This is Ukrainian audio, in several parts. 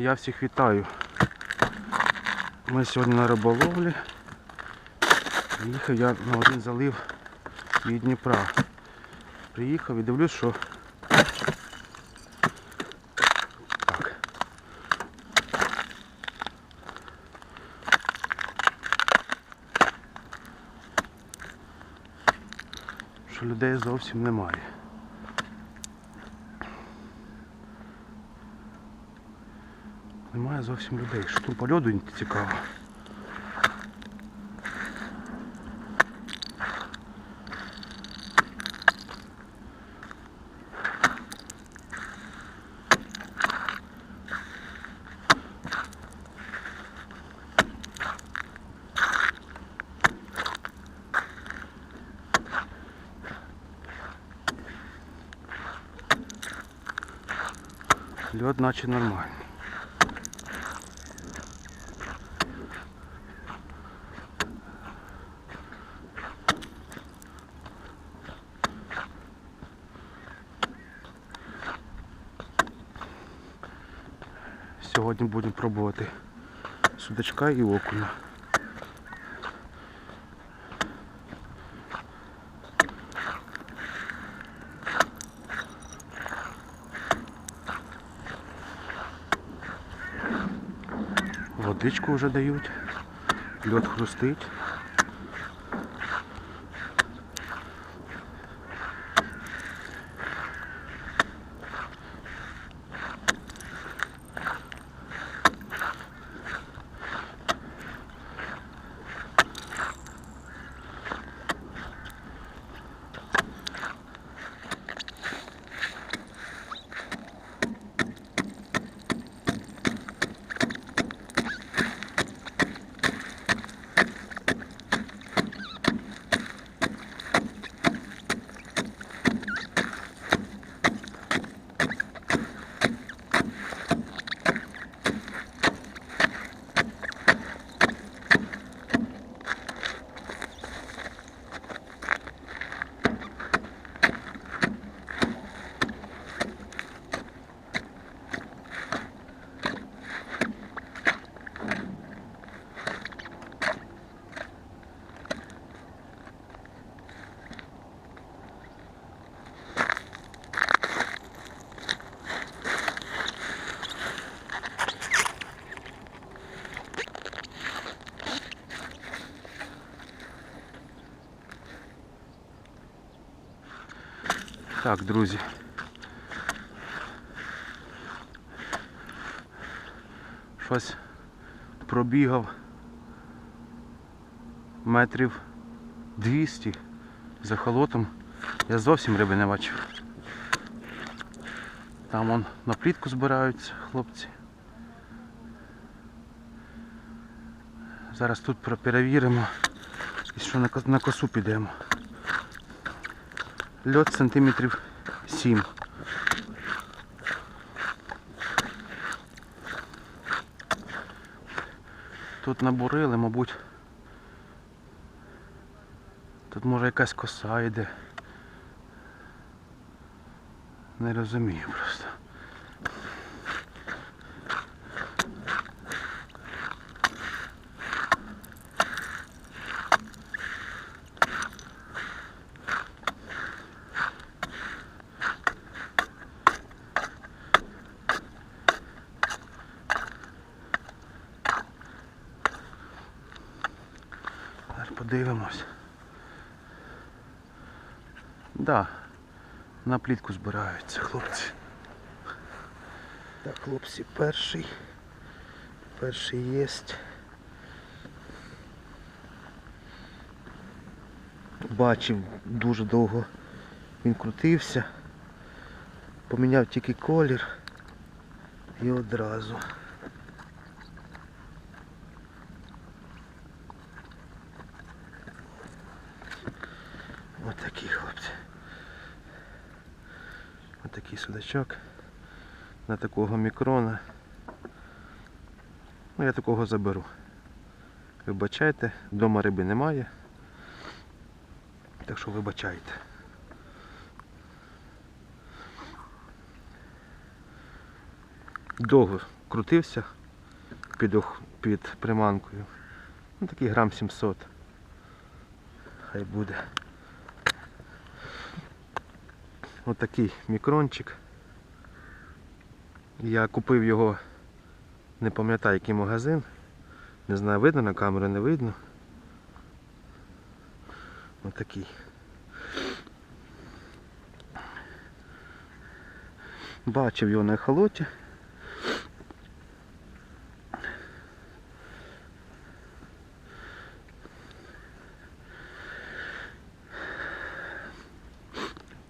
Я всіх вітаю. Ми сьогодні на риболовлі. Їхав я на один залив від Дніпра. Приїхав і дивлюсь, що так. Що людей зовсім немає. Немає зовсім людей. Що тут по льоду цікаво. Льод наче нормальний. Будемо пробувати судачка і окуня. Водичку вже дають, льод хрустить. Так, друзі. Щось пробігав метрів 200 за холотом. Я зовсім риби не бачив. Там вон на плітку збираються хлопці. Зараз тут перевіримо і що на косу підемо. Льот сантиметрів 7. Тут набурили, мабуть. Тут може якась коса йде. Не розумію просто. Зараз подивимось. Да, на плітку збираються хлопці. Так, хлопці, перший. Перший єсть. Бачив дуже довго він крутився. Поміняв тільки колір і одразу. Отакий хлопці. Отакий судачок. На такого мікрона. Ну я такого заберу. Вибачайте, вдома риби немає. Так що вибачайте. Довго крутився під, під приманкою. Ну такий грам 700. Хай буде. Отакий мікрончик. Я купив його, не пам'ятаю який магазин. Не знаю, видно на камеру, не видно. Отакий. Бачив його на ехолоті.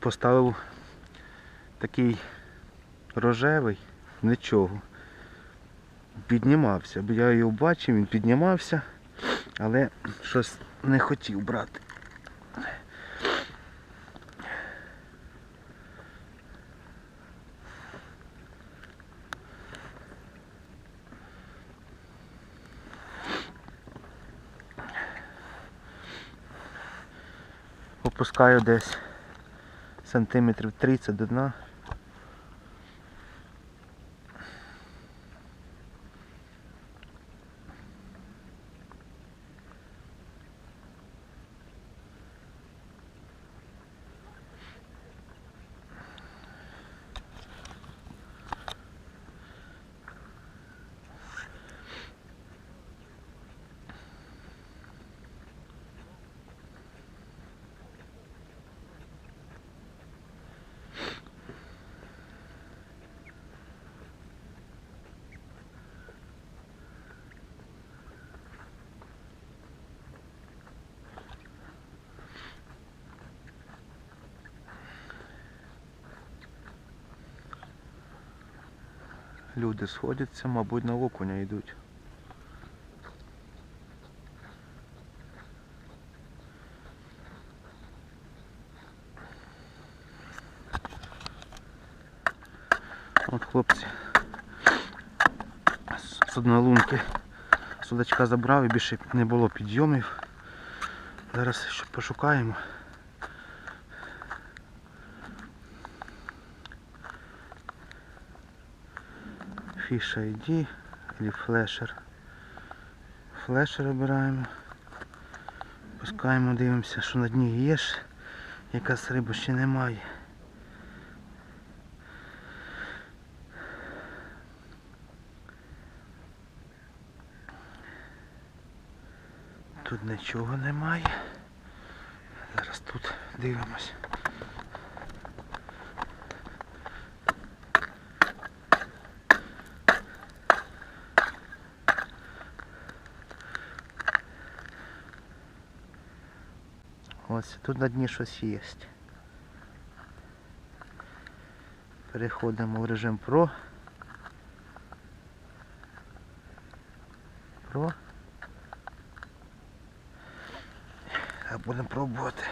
Поставив такий рожевий, нічого. Піднімався, бо я його бачив, він піднімався, але щось не хотів брати. Опускаю десь сантиметрів 30 до дна. Люди сходяться, мабуть, на окуня йдуть. От хлопці з- з одної лунки судачка забрав і більше не було підйомів. Зараз ще пошукаємо. Fish ID или флешер. Флешер обираємо. Пускаємо, дивимося, що на дні є. Якась риба ще немає. Тут нічого немає. Зараз тут дивимось. Ось тут на дні щось є. Переходимо в режим Pro. Pro. Будемо пробувати.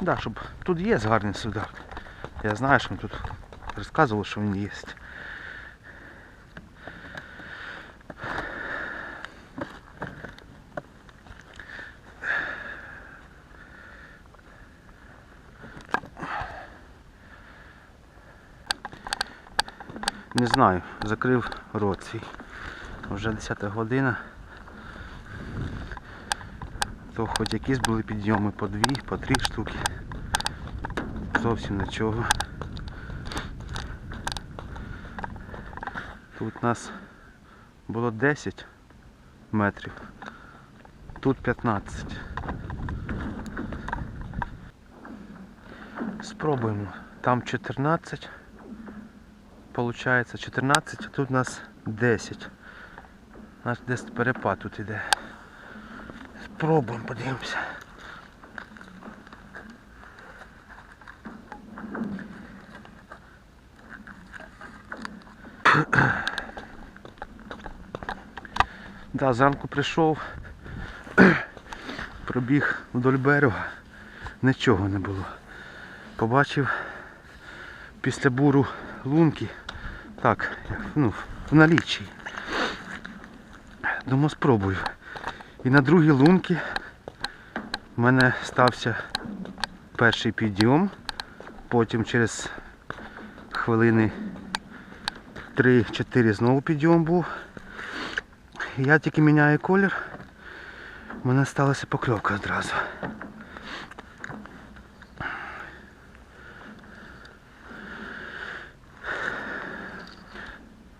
Да, щоб тут є гарний судак. Я знаю, що тут розказував, що він є. Не знаю, закрив рот свій. Вже 10 година. То хоч якісь були підйоми по дві, по три штуки. Зовсім нічого. Тут нас було 10 метрів. Тут 15. Спробуємо. Там 14. Получається 14, а тут нас 10. У нас десь перепад тут іде. Спробуємо, подивимося. Да, зранку прийшов, пробіг вдоль берега, нічого не було. Побачив після буру лунки, так, ну, в наліччі. Думаю, спробую. І на другій лунки У мене стався перший підйом, потім через хвилини 3-4 знову підйом був. Я тільки міняю колір, у мене сталася покльовка одразу.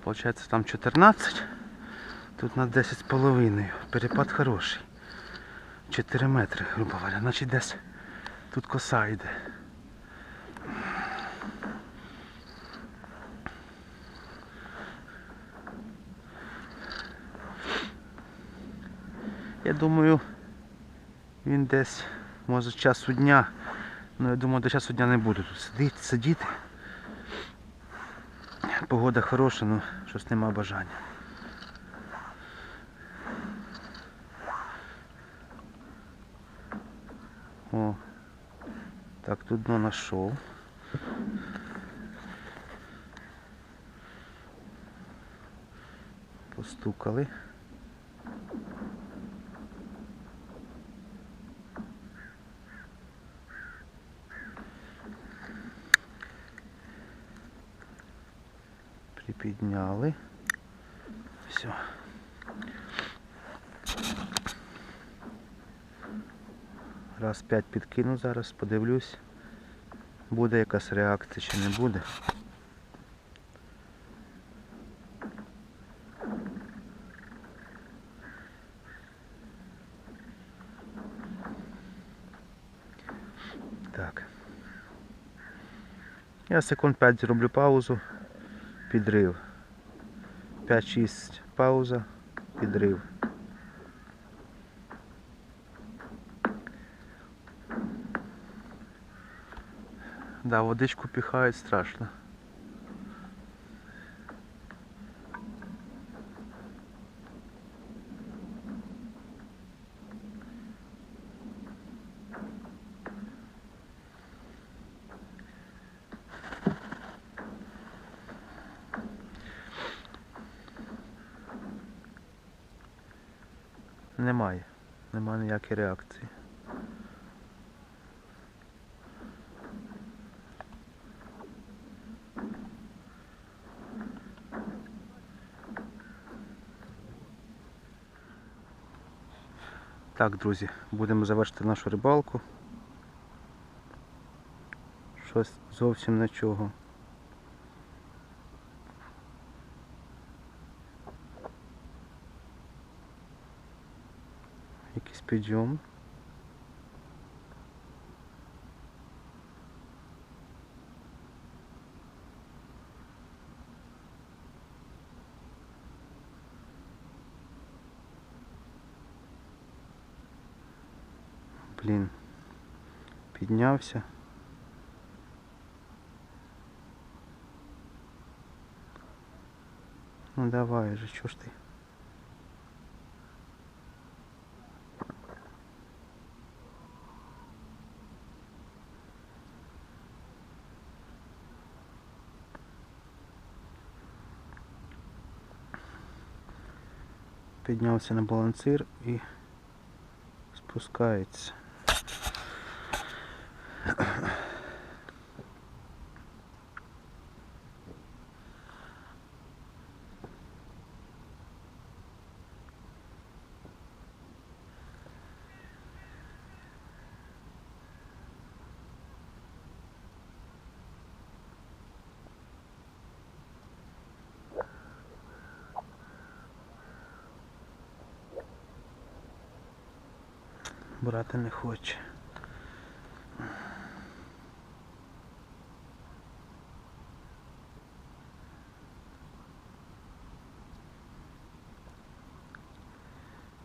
Получається там 14, тут на 10 з половиною. Перепад хороший. 4 метри, грубо говоря. Значить десь тут коса йде. Я думаю, він десь, може, часу дня. Ну я думаю, до часу дня не буду тут сидіти, сидіти. Погода хороша, ну щось нема бажання. О, так, тут дно знайшов. Постукали. Припідняли. Все. Раз п'ять підкину зараз, подивлюсь, буде якась реакція чи не буде. Так. Я секунд 5 зроблю паузу, підрив. 5-6 пауза, підрив. Да, водичку піхають страшно. Немає. Немає ніякої реакції. Так, друзі, будемо завершити нашу рибалку. Щось зовсім нічого. Якийсь підйом. Блін. Піднявся. Ну давай же, чё ж ты? Піднявся на балансир і спускається. Брати не хоче.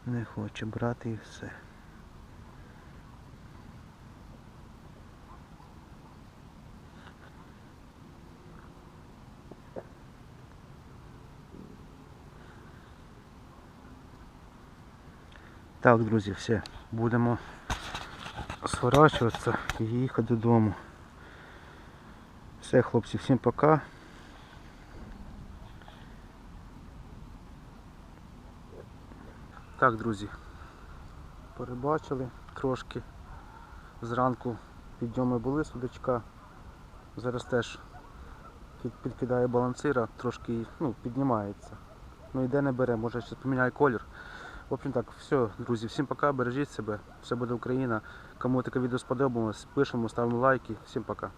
Не хоче брати і все. Так, друзі, все, будемо сворачуватися і їхати додому. Все, хлопці, всім пока. Так, друзі, перебачили трошки. Зранку підйоми були судачка. Зараз теж підкидає балансира, трошки ну, піднімається. Ну йде не бере, може ще поміняє колір. В общем так, все, друзі, всім пока, бережіть себе, все буде Україна. Кому таке відео сподобалось, пишемо, ставимо лайки. Всім пока.